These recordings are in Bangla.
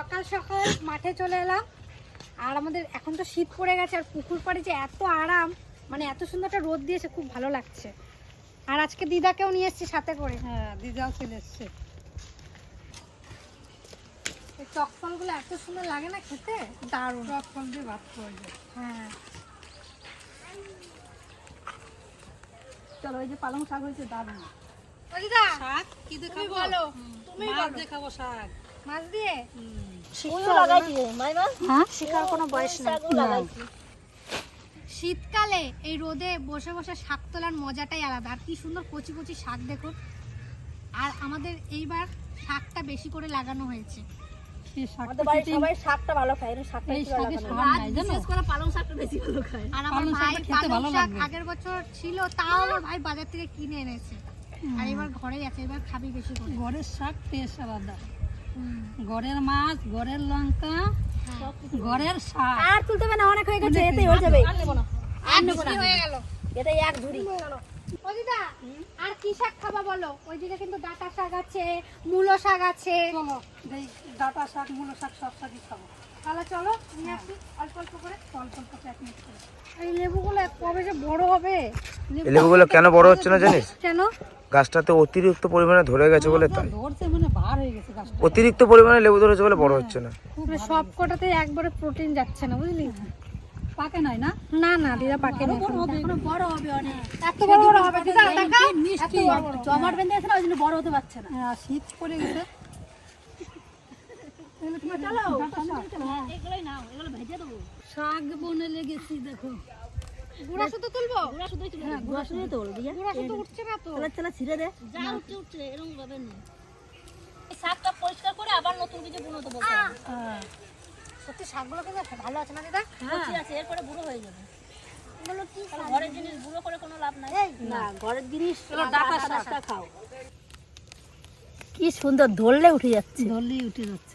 সকাল সকাল মাঠে চলে এলাম। আর আমাদের এখন তো শীত পড়ে গেছে আর পুকুর পাড়ে যে এত আরাম মানে এত সুন্দর একটা রোদ দিয়েছে খুব ভালো লাগছে। আর আজকে দিদাকেও নিয়ে এসেছি সাথে করে। হ্যাঁ দিদাও চলে এসছে। এই টক ফলগুলো এত সুন্দর লাগে না খেতে? দারুণ। সব ফল দিয়ে ভাত খাওয়া যায়। হ্যাঁ। চলো ওই যে পালং শাক হয়েছে দারুণ। দিদা শাক কি দিয়ে তুমি খাব বলো। তুমি মাছ বলো। দিয়ে খাব শাক। মাছ দিয়ে? হ্যাঁ? শিকার কোনো বয়স নেই। শীতকালে এই রোদে বসে বসে শাক তোলার মজাটাই আলাদা। আর কি সুন্দর কচি কচি শাক দেখুন আর আমাদের এইবার শাকটা বেশি করে লাগানো হয়েছে। এই শাকটা আমাদের বাড়ির খেতে- সবাই শাকটা ভালো খায় এর শাকটা এই বেশি ভালো শাকে খায় স্বাদ নাই জানো? বিশেষ করে পালং শাকটা বেশি ভালো খায়। আর আমার পালং ভাই শাকটা খেতে পালং ভালো শাক লাগবে। আগের বছর ছিল তাও আমার ভাই বাজার থেকে কিনে এনেছে। আর এবার ঘরেই আছে এবার খাবি বেশি করে। ঘরের শাক টেস্ট আলাদা। ঘরের মাছ ঘরের লঙ্কা হ্যাঁ। ঘরের শাক। আর তুলতে হবে না অনেক হয়ে গেছে এতেই হয়ে যাবে। আর বেশি হয়ে গেল। এটাই এক ঝুড়ি। ও দিদা আর কি শাক খাবা বলো? ওইদিকে কিন্তু ডাটা শাক আছে মূলো শাক আছে। চলো এই ডাটা শাক মূলো শাক সব শাকই খাব। তাহলে চলো নিয়ে আসি অল্প অল্প করে। অল্প অল্প এক মিনিট করে। এই লেবুগুলো কবে যে বড় হবে? লেবুগুলো কেন বড় হচ্ছে না জানিস? কেন? গাছটাতে অতিরিক্ত পরিমাণে ধরে গেছে বলে তাই। মানে হয়ে অতিরিক্ত পরিমাণে লেবু ধরেছে বলে বড় হচ্ছে না। মানে সব কটাতে একবারে প্রোটিন যাচ্ছে না বুঝলি? পাকে নয় না? না না দিদা পাকে না। বড় হবে এখনও বড় হবে অনেক। এত বড় বড় হবে দিদা দেখা। মিষ্টি। জমাট বেঁধে আছে না ওই জন্য বড় হতে পারছে না। হ্যাঁ, শীত পড়ে গেছে। দেবো। শাক বনে লেগেছি দেখো। গুড়া শুধু তুলবো? গুড়া শুধুই তুলে হ্যাঁ গুড়া শুধুই তো বলবি গুড়া শুধু উঠছে না তো। ছিঁড়ে দে। যা উঠছে উঠছে এরকম ভাবে না। শাকটা পরিষ্কার করে আবার নতুন কিছু বুনো দেবো হ্যাঁ। সত্যি শাকগুলো কিন্তু ভালো আছে না দিদা? কচি আছে এরপরে বুড়ো হয়ে যাবে। ঘরের জিনিস বুড়ো করে কোনো লাভ নাই। না ঘরের জিনিস ডাঁটা শাকটা খাও। কি সুন্দর ধরলে উঠে যাচ্ছে। ধরলেই উঠে যাচ্ছে।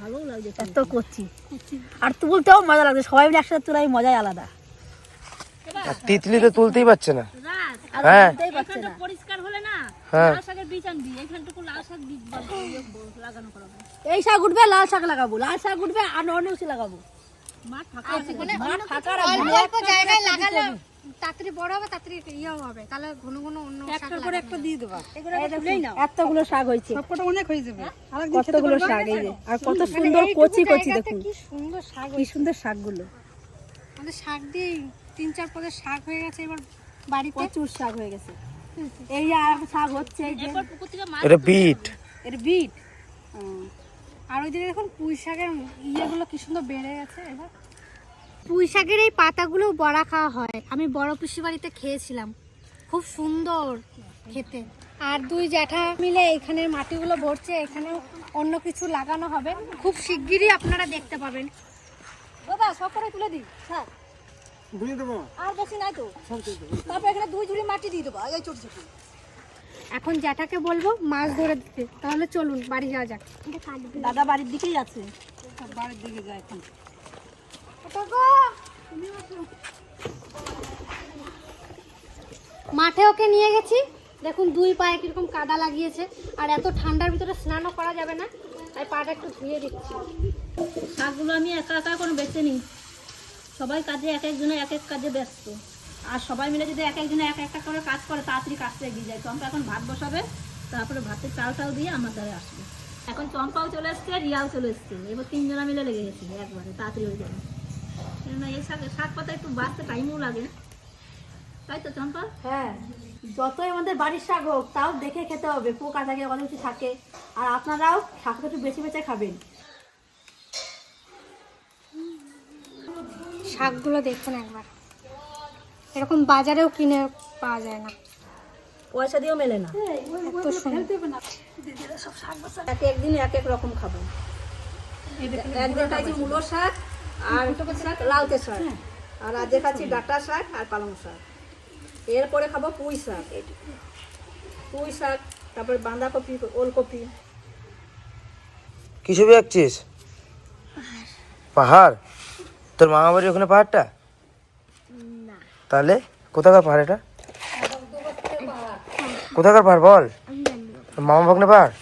ভালো লাগছে এত করছি আর তুলতেও মজা লাগছে। সবাই মিলে একসাথে তোলাই মজাই আলাদা। তিতলি তো তুলতেই পারছে না। হ্যাঁ। পরিষ্কার হলে না হ্যাঁ। ইয়ে লাগানো করাবো এই শাক উঠবে লাল শাক লাগাবো। লাল শাক উঠবে আর লাগাবো। এতগুলো শাক হয়েছে। অনেক হয়ে কতগুলো শাক এই আর কত মানে সুন্দর কচি কচি জায়গাতে দেখুন। কি সুন্দর শাক কি সুন্দর শাকগুলো। আমাদের শাক দিয়ে তিন চার পদের শাক হয়ে গেছে এবার বাড়িতে। প্রচুর শাক হয়ে গেছে। এই আর শাক হচ্ছে এই যে। এটা বিট। এর বিট। আর ওইদিকে দেখুন পুঁই শাকের ইয়েগুলো কি সুন্দর বেড়ে গেছে এবার। পুঁই শাকের এই পাতাগুলো বড়া খাওয়া হয়। আমি বড় পিসি বাড়িতে খেয়েছিলাম। খুব সুন্দর খেতে। আর দুই জ্যাঠা মিলে এখানের মাটিগুলো ভরছে এখানেও অন্য কিছু লাগানো হবে। খুব শিগগিরই আপনারা দেখতে পাবেন। দাদা সব করে তুলে দিই। হ্যাঁ। আর বেশি নাই তো। তারপর এখানে দুই ঝুড়ি মাটি দিয়ে দেবো এই ছোট ছোট। এখন জ্যাঠাকে বলব মাছ ধরে দিতে। তাহলে চলুন বাড়ি যাওয়া যাক। দাদা বাড়ির দিকেই আছে। বাড়ির দিকে যায় এখন। মাঠে ওকে নিয়ে গেছি। দেখুন দুই পায়ে কীরকম কাদা লাগিয়েছে। আর এত ঠান্ডার ভিতরে স্নানও করা যাবে না। তাই পাটা একটু ধুয়ে দিচ্ছি। শাকগুলো আমি একা একা কোনো বেছে নিই। সবাই কাজে এক একজনে এক এক কাজে ব্যস্ত। আর সবাই মিলে যদি এক একজনে এক একটা করে কাজ করে, তাড়াতাড়ি কাজটা এগিয়ে যায়। চম্পা এখন ভাত বসাবে, তারপরে ভাতের চাল টাল দিয়ে আমার দ্বারা আসবে। এখন চম্পাও চলে এসছে, রিয়াও চলে এসছে। এবার তিনজনা মিলে লেগে গেছে একবারে, তাড়াতাড়ি হয়ে যাবে। কেননা এই শাক শাক পাতা একটু বাঁচতে টাইমও লাগে। তাই তো চম্পা? হ্যাঁ যতই আমাদের বাড়ির শাক হোক, তাও দেখে খেতে হবে। পোকা থাকে, অনেক কিছু থাকে। আর আপনারাও শাকটা একটু বেছে বেছে খাবেন। শাকগুলো দেখুন একবার। এরকম বাজারেও কিনে পাওয়া যায় না। পয়সা দিয়েও মেলে না। এত সুন্দর। এক একদিন এক এক রকম খাব। একদিন খাইছি মূলো শাক আর শাক লাউতে শাক। আর আজকে খাচ্ছি ডাটা শাক আর পালং শাক। এরপরে খাব পুঁই শাক। পুঁই শাক তারপরে বাঁধাকপি ওলকপি। কি ছবি আঁকছিস? পাহাড়? তোর মামা বাড়ি ওখানে পাহাড়টা? তাহলে কোথাকার পাহাড় এটা? কোথাকার পাহাড় বল? তোর মামা ভাগ্নে পাহাড়?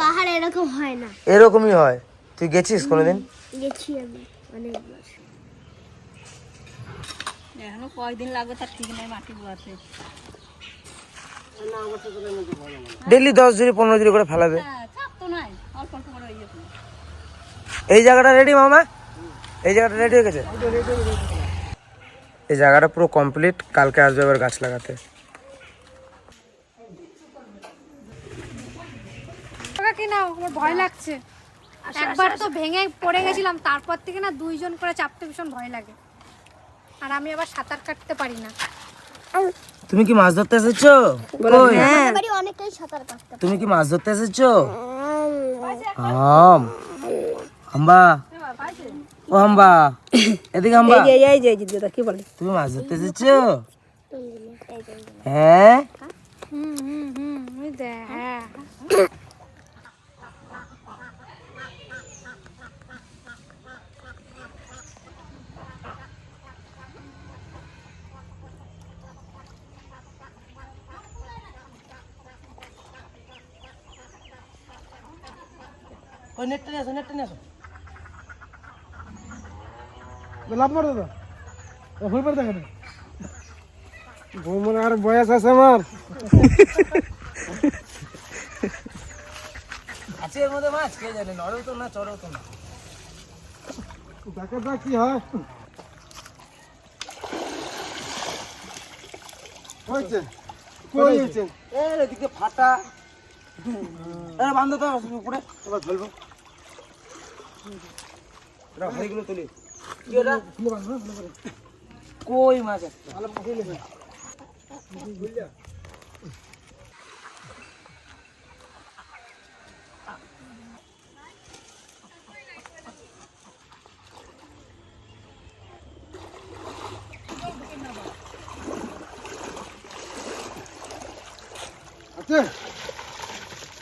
পাহাড় এরকম হয় না। এরকমই হয়। তুই গেছিস কোনোদিন? গেছি আমি অনেকবার এখনও কয়দিন লাগবে তার ঠিক নেই মাটি বোয়াতে। ডেলি দশ জুড়ি পনেরো জুড়ি করে ফেলাবে। হ্যাঁ চাপ তো নাই অল্প অল্প করে। এই জায়গাটা রেডি মামা? এই জায়গাটা রেডি হয়ে গেছে? এই জায়গাটা পুরো কমপ্লিট কালকে আসবে এবার গাছ লাগাতে। কি নাও? আমার ভয় লাগছে। একবার তো ভেঙে পড়ে গেছিলাম তারপর থেকে না দুইজন করে চাপতে ভীষণ ভয় লাগে। আর আমি আবার সাঁতার কাটতে পারি না। তুমি কি মাছ ধরতে এসেছ? তুমি কি মাছ ধরতে এসেছ? আম। হাম্বা ও হাম্বা এদিকে হাম্বা এই এই যে দিদা কি বলে? তুমি মাছ ধরতে এসেছ? হ্যাঁ হুম হুম হুম ওই দেখ হ্যাঁ? ওই নেটটা নিয়ে আসো নেটটা নিয়ে আসো। লাভ মারো দাদা। ভুল করে দেখেন। বৌমনে আর বয়স আছে আমার। আছে এর মধ্যে মাছ কে জানে নড়েও তো না চড়েও তো না। দেখা যাক কি হয়। হয়েছে? কই হয়েছে। এর এদিকে ফাটা। এর বান্ধব তো উপরে। এবার এটা হাড়িগুলো তুলি। কই মাছ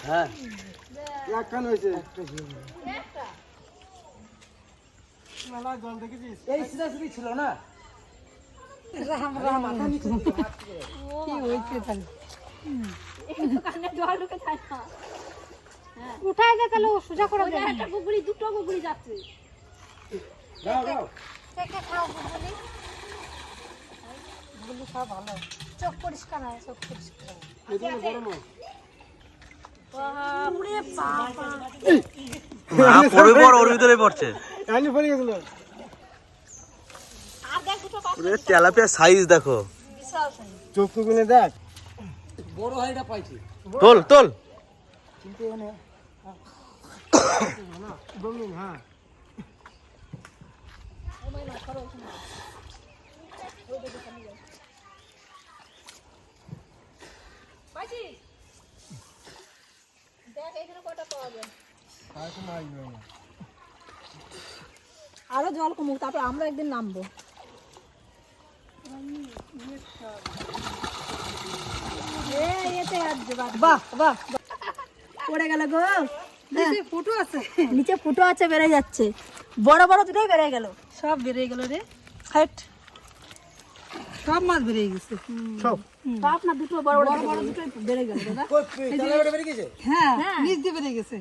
হ্যাঁ। কান হয়েছে। দেখেছিস এই সিধা সিধি ছিল না? যায় না। উঠাই দে তাহলে সোজা করে ওই একটা গুগলি দুটো গুগলি যাচ্ছে। দাও দাও। দেখে খাও বুবুলি বুবুলি খাওয়া ভালো। চোখ পরিষ্কার হয় চোখ পরিষ্কার হয়। ওর ভিতরে পড়ছে। পড়ে গেছিল। তেলাপিয়া সাইজ দেখো। চোখ তো গুনে দেখ। বড় হাইটা পাইছি। তোল তোল। হ্যাঁ। আরও জল কমুক তারপর আমরা একদিন নামবো। বাহ বাহ। পড়ে গেল গো। নিচে ফুটো আছে। নিচে ফুটো আছে বেড়ে যাচ্ছে। বড় বড় দুটোই বেড়ে গেল। সব বেরিয়ে গেল রে। হাইট সব মাছ বেরিয়ে গেছে। সব? সব না দুটো বড় বড় বড় দুটোই বেড়ে গেল দাদা। তেলাপিয়াটা গেছে? হ্যাঁ নিচ দিয়ে বেরিয়ে গেছে।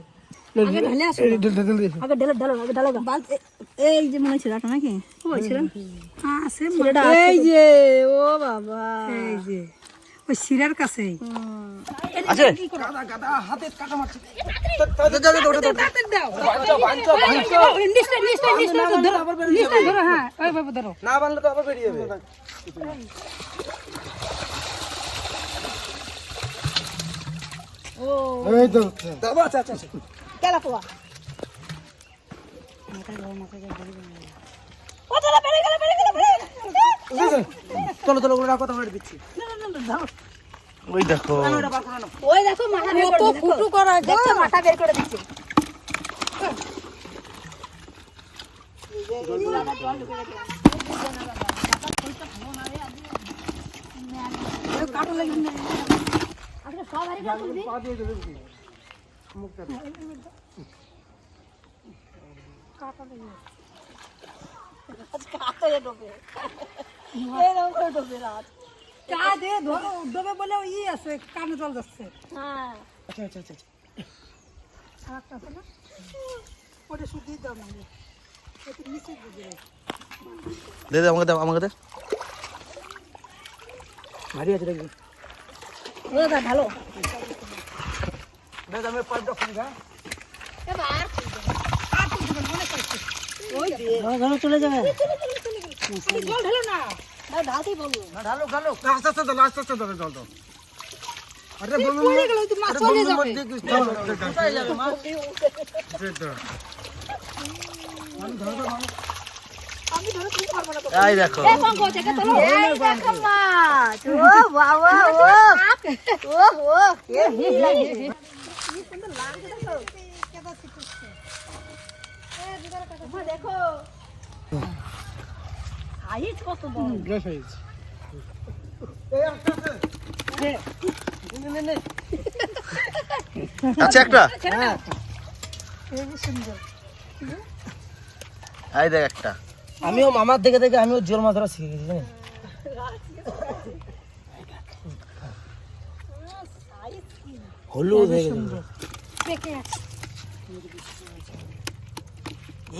আগে ঢেলে আসো। ঢেল ঢেল দিয়েছে আগে ঢেলে ঢেলো আগে ঢালো। বাল- এ- এই যে মনে ছেলেটা নাকি? ওই ছেলে? হ্যাঁ এই যে ও বাবা। এই যে। ওই শিরার আছে। ধরো। ধরো হ্যাঁ ওই বাবু ধরো। না বানলে তো আবার বেরিয়ে যাবে। এই তো। আচ্ছা আচ্ছা আচ্ছা। কেলা পোয়া। চলো চলো ওগুলো রাখো তাহলে দিচ্ছি। ওই দেখো। ওই দেখো মাথা বের ফুটু করা দেখছ মাথা বের করে দিচ্ছে পা দিয়ে দেবে কাতরে ডোবে এরকম করে ডোবে রাত চা দিয়ে ধরো ডোবে বলে ওই ই আছে কানে জল যাচ্ছে হ্যাঁ আচ্ছা আচ্ছা আচ্ছা আর একটা আছে না ওটা শুধু নিচে দিয়ে দে দে আমাকে দে আমাকে দে। ভারী আছে দেখবি। দাদা ভালো। আমি হ্যাঁ? ধরো চলে যাবে। জল ঢেলো না। ঢালতেই বলল ঢালো ঢালো। আস্তে আস্তে দাও আস্তে আস্তে দাও জল দাও। আরে বন্ধু পড়ে গেল তুই মাছ চলে যাবে। কোথায় যাবে মা? এই দেখো। এই দেখো। মাছ ও বাবা ও। ও ও কে ভিড় লাগে দেখো সাইজ কত বড়। আছে একটা। এই দেখ একটা। আমিও মামার দেখে দেখে আমিও জোর মাছ ধরা শিখে গেছি হলুদ হয়ে গেছে।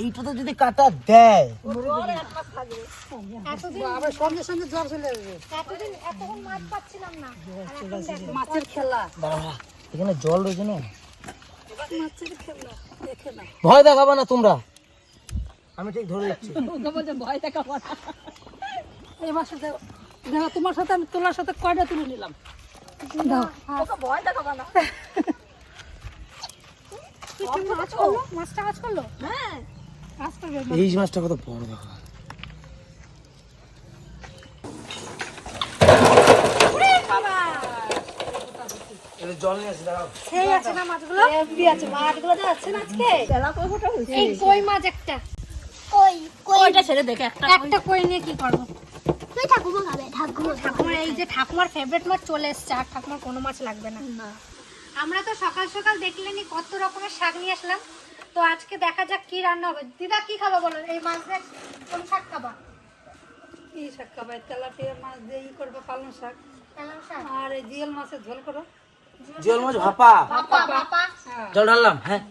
এইটাতে যদি কাটা দেয়। আবার সঙ্গে সঙ্গে জ্বর চলে মাছের খেলা। এখানে জল রয়েছে না? মাছের খেলা দেখে না ভয় দেখাবে না তোমরা। আমি ঠিক ধরে যাচ্ছি ভয় দেখাবো না। এই মাসে দেখো তোমার সাথে আমি তোলার সাথে কয়টা তুলে নিলাম? দাও। ওকে ভয় দেখাবো না। মাছ করল? মাছটা কাজ করল? হ্যাঁ। এই মাছটা কত বড় দেখো। জল নিয়ে আসি দাঁড়াও। সেই আছে না মাছগুলো? এমবি আছে মাছগুলো তো আছে না আজকে? এই কই মাছ একটা? কই কই? ছেড়ে দেখে একটা একটা কই নিয়ে কি করব? তুই ঠাকুমা খাবে ঠাকুমা ঠাকুমার এই যে ঠাকুমার ফেভারিট মাছ চলে এসছে আর ঠাকুমার কোনো মাছ লাগবে না। আমরা তো সকাল সকাল দেখলেনি কত রকমের শাক নিয়ে আসলাম। তো আজকে দেখা যাক কি রান্না হবে। দিদা কি খাব বলো? এই মাছ দিয়ে কোন শাক খাবা? কি শাক খাবে? তেলাপিয়া মাছ দিয়ে ই করবে পালং শাক। পালং শাক? আর এই জিয়াল মাছের ঝোল করো। জল মাছ ভাপা? বাপা বাপা জল ঢাললাম হ্যাঁ।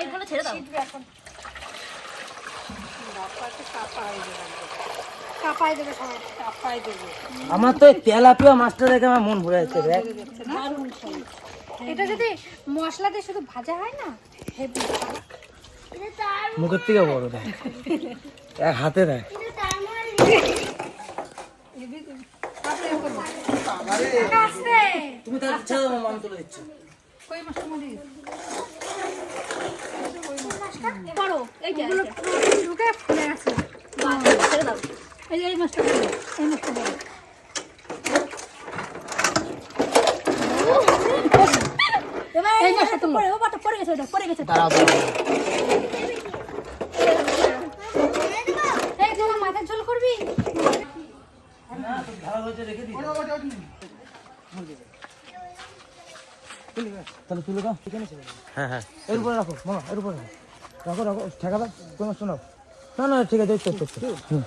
এইগুলো ছেড়ে দাও। এখন। সবাই চাপাই আমার তো এই তেলাপিয়া মাছটা দেখে আমার মন ভরে যাচ্ছে এটা যদি মশলা দিয়ে শুধু ভাজা হয় না হেভি। মুখের থেকে বড় দেখ। এক হাতে আস্তে তুমি তার ইচ্ছা দাও তুলে দিচ্ছি। কই মাছটা মরে করো এই যে ঢুকে ফুলে গেছে। এই এই মাছটা এই মাছটা বড়। এই মাছটা তো পড়ে ও বাটা পড়ে গেছে ওটা পড়ে গেছে দাঁড়াও দাঁড়াও। মাথার ঝোল করবি? তাহলে তুলে দাও এখানে ছেড়ে হ্যাঁ হ্যাঁ। এর উপরে রাখো মামা এর উপরে রাখো। রাখো রাখো ঠেকা দাও কোনো শোনাও না না ঠিক আছে হুম।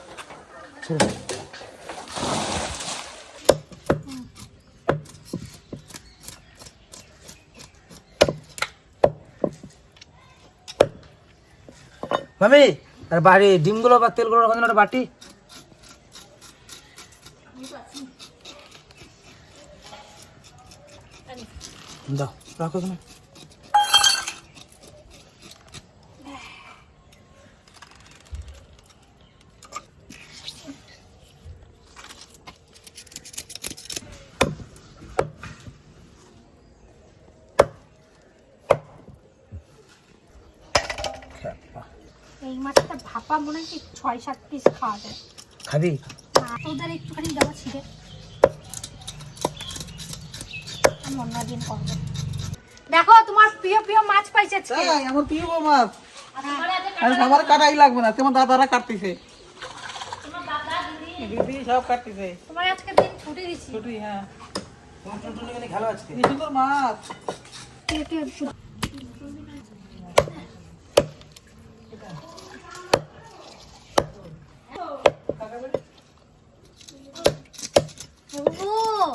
ছেড়ে দাও। মামি আর বাড়ি ডিমগুলো বা তেলগুলো রাখার জন্য একটা বাটি। দাও রাখো তুমি এই মাছটা ভাপা মনে হয় কি ছয় সাত পিস খাওয়া যায়। খাবি? আর ওদের একটুখানি দেওয়া ছিঁড়ে। আমি অন্যদিন করব। দেখো তোমার প্রিয় প্রিয় মাছ পাইছে আমার প্রিয় মাছ। আর আমার কাটাই লাগবে না তোমার দাদারা কাটতেছে। দিদি সব কাটতেছে। তোমার আজকে দিন ছুটি দিচ্ছি ছুটি হ্যাঁ। খেলো আজকে? সুন্দর মাছ ও ও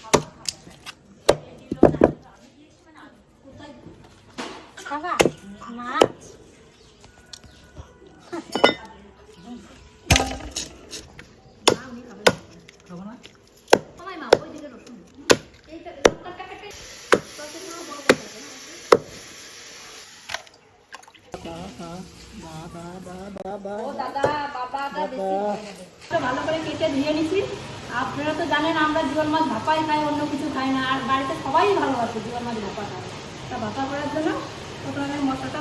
দাদা বাবাটা বেশি তো ভালো করে কেটে ধুয়ে নিছি। আপনারা তো জানেন আমরা জীবন মাছ ভাপাই খাই অন্য কিছু খাই না। আর বাড়িতে সবাই ভালোবাসে জীবন মাছ ভাপা খায়। তা ভাপা করার জন্য প্রথমে আমি মশলাটা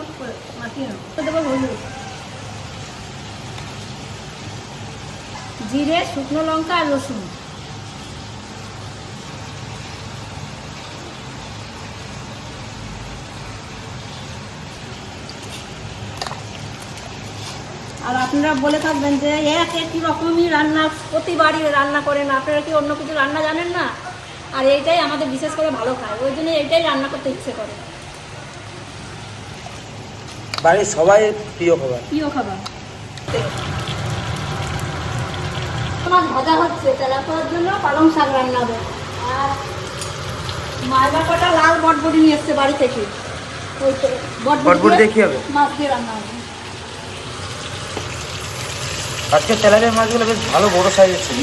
মাখিয়ে নেব। দেবো হলুদ। জিরে শুকনো লঙ্কা আর রসুন। আর আপনারা বলে থাকবেন যে এক একই রকমই রান্না প্রতিবারই রান্না করেন আপনারা কি অন্য কিছু রান্না জানেন না? আর এইটাই আমাদের বিশেষ করে ভালো খায়। ওই জন্য এইটাই রান্না করতে ইচ্ছে করে। বাড়ির সবাই প্রিয় খাবার। প্রিয় খাবার। মাছ ভাজা হচ্ছে তেলা জন্য পালং শাক রান্না হবে। আর মায়ের কটা লাল বটবটি নিয়ে এসছে বাড়ি থেকে। ওই তো বটবটি দিয়ে কি হবে? মাছ দিয়ে রান্না হবে। আজকে তেলাপিয়া মাছগুলো বেশ ভালো বড় সাইজের ছিল।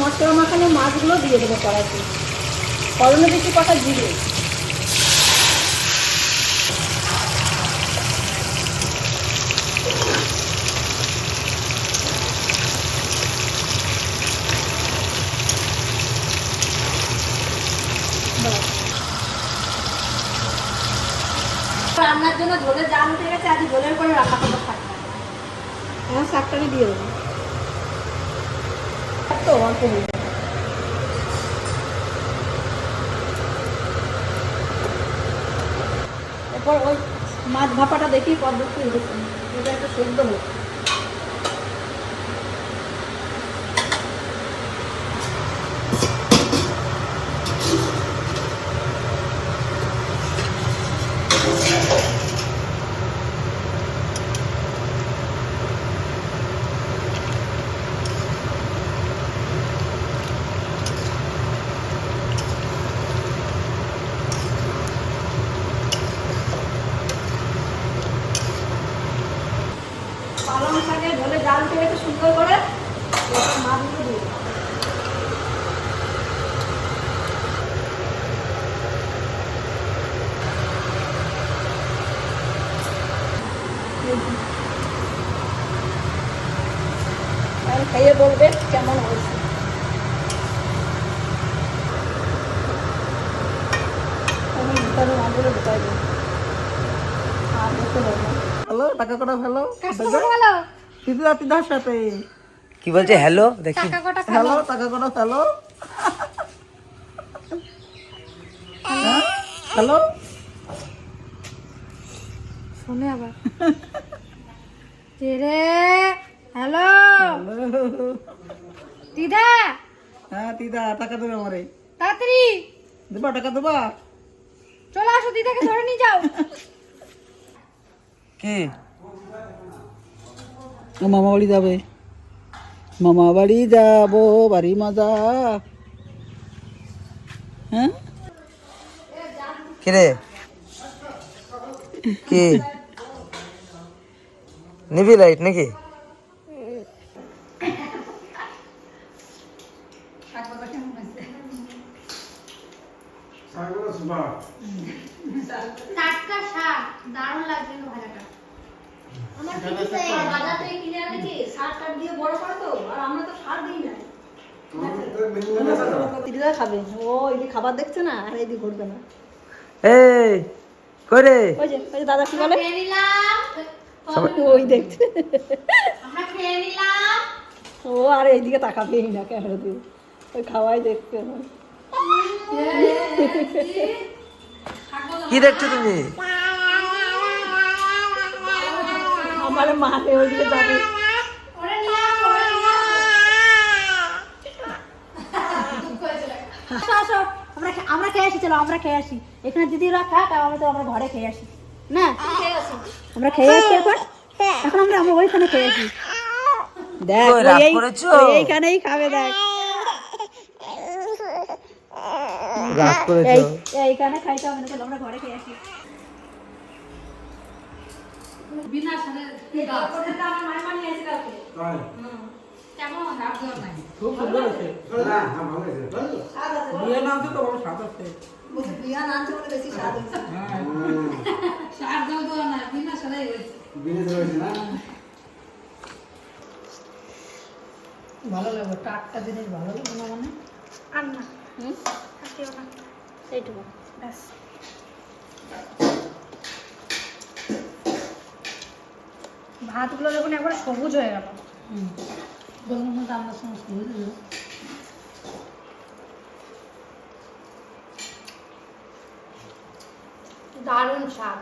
মশলা মাখানো মাছগুলো দিয়ে দেবো কড়াইতে। ফলনে বেশি কথা জিরে রান্নার জন্য ঝোলের জাল উঠে গেছে আজ ঝোলের পরে রান্না করব শাকটা এখন শাকটা আমি দিয়ে দেবো। তো অল্প। এরপর ওই মাছ ভাপাটা দেখি পদ্ধতি এটা একটা সেদ্ধ হোক পালং শাকের ঝোলে জাল উঠে গেছে সুন্দর করে এরপর মাছগুলো দিয়ে দেবো। আর খাইয়ে বলবে কেমন হয়েছে আমি ভিতরে মাছগুলো ঢুকাই দেবো আর দেখতে হবে না হ্যালো টাকা কটা হ্যালো ভালো? দিদা দিদার সাথে। কি বলছে হ্যালো দেখি। হ্যালো টাকা কটা হ্যালো হ্যালো শোনে আবার। রে? হ্যালো দিদা? হ্যাঁ দিদা টাকা দেবে আমারে। তাড়াতাড়ি। দেবা টাকা দেবা? চলে আসো দিদাকে ধরে নিয়ে যাও। কি? মামা বাড়ি যাবে মামা বাড়ি যাব বাড়ি মজা হ্যাঁ কি রে কি নিবি লাইট নাকি টাটকা শাক দারুণ লাগছে কিন্তু ভাজাটা বাজার থেকে কিনে আনে কি সার টার দিয়ে বড় করে তো আর আমরা তো সার দিই না দিদিরা খাবে ও এই খাবার দেখছে না আর এইদিকে ঘুরবে না এই কই রে? ওই যে ওই যে দাদা কি বলে? ওই নিলাম। ও আর এইদিকে তাকাবেই না ক্যামেরা দিয়ে। ওই খাওয়াই দেখছে না কি দেখছ তুমি? আমার মাকে ওইদিকে যাবে আসো। আমরা আমরা খেয়ে আসি চলো আমরা খেয়ে আসি। এখানে দিদিরা খাক আর আমরা তো আমরা ঘরে খেয়ে আসি। না? আমরা খেয়ে আসি এখন? এখন আমরা আমরা ওইখানে খেয়ে আসি। দেখ এইখানেই খাবে দেখ। রাগ করেছ? এইখানে খাইতে হবে না চলো আমরা ঘরে খেয়ে আসি। বিনা সারে আমার মায়ের বানিয়ে আছে কালকে কেমন? খুব সুন্দর হয়েছে বিয়ে নামছে তো বড় স্বাদ আছে। হ্যাঁ। সার দাও দাও না বিনা সারাই হয়েছে। ভালো লাগবে টাটকা জিনিস ভালো লাগবে না মানে? আর না। এইটুকু ব্যাস। ভাতগুলো দেখুন একবার সবুজ হয়ে গেল। বুঝলি দারুণ স্বাদ।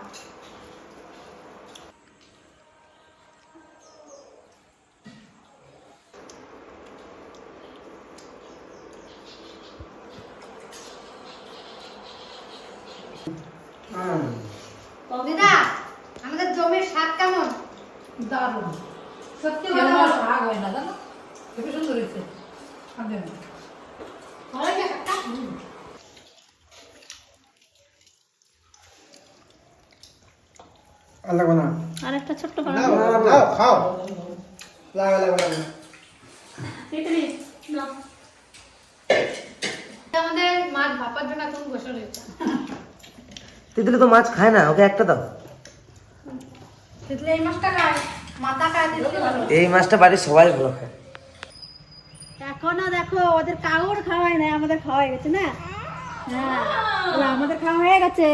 দিদা আমাদের জমির স্বাদ কেমন? দারুণ। সত্যি ভালো শাক হয় না জানো? খুবই সুন্দর হয়েছে। আর একটা ছোট্ট খাও। আমাদের মাছ ভাপার জন্য এখন বসে রয়েছে তিতলি তো মাছ খায় না ওকে একটা দাও। তিতলি এই মাছটা খায়। মাথা খায় এই মাছটা বাড়ির সবাই ভালো খায়। এখনও দেখো, ওদের কাউর খাওয়া হয় না আমাদের খাওয়া হয়ে গেছে না? হ্যাঁ আমাদের খাওয়া হয়ে গেছে।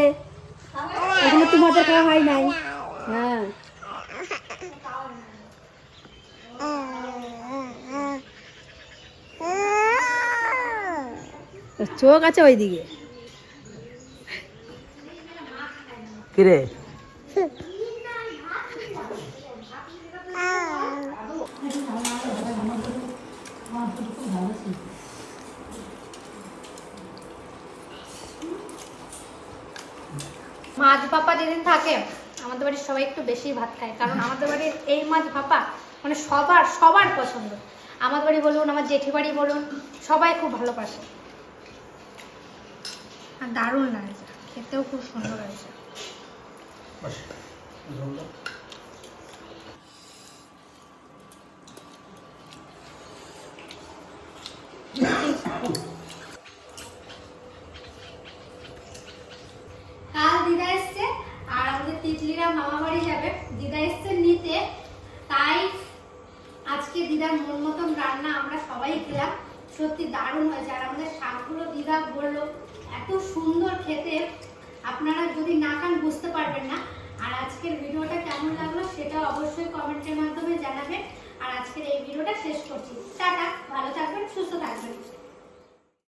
এখনও তোমাদের খাওয়া হয় নাই। হ্যাঁ। চোখ আছে ওইদিকে। কিরে? মাছ ভাপা যেদিন থাকে, আমাদের বাড়ির সবাই একটু বেশি ভাত খায়। কারণ আমাদের বাড়ির এই মাছ ভাপা মানে সবার সবার পছন্দ। আমাদের বাড়ি বলুন, আমার জেঠি বাড়ি বলুন, সবাই খুব ভালোবাসে। আর দারুণ লাগছে, খেতেও খুব সুন্দর হয়েছে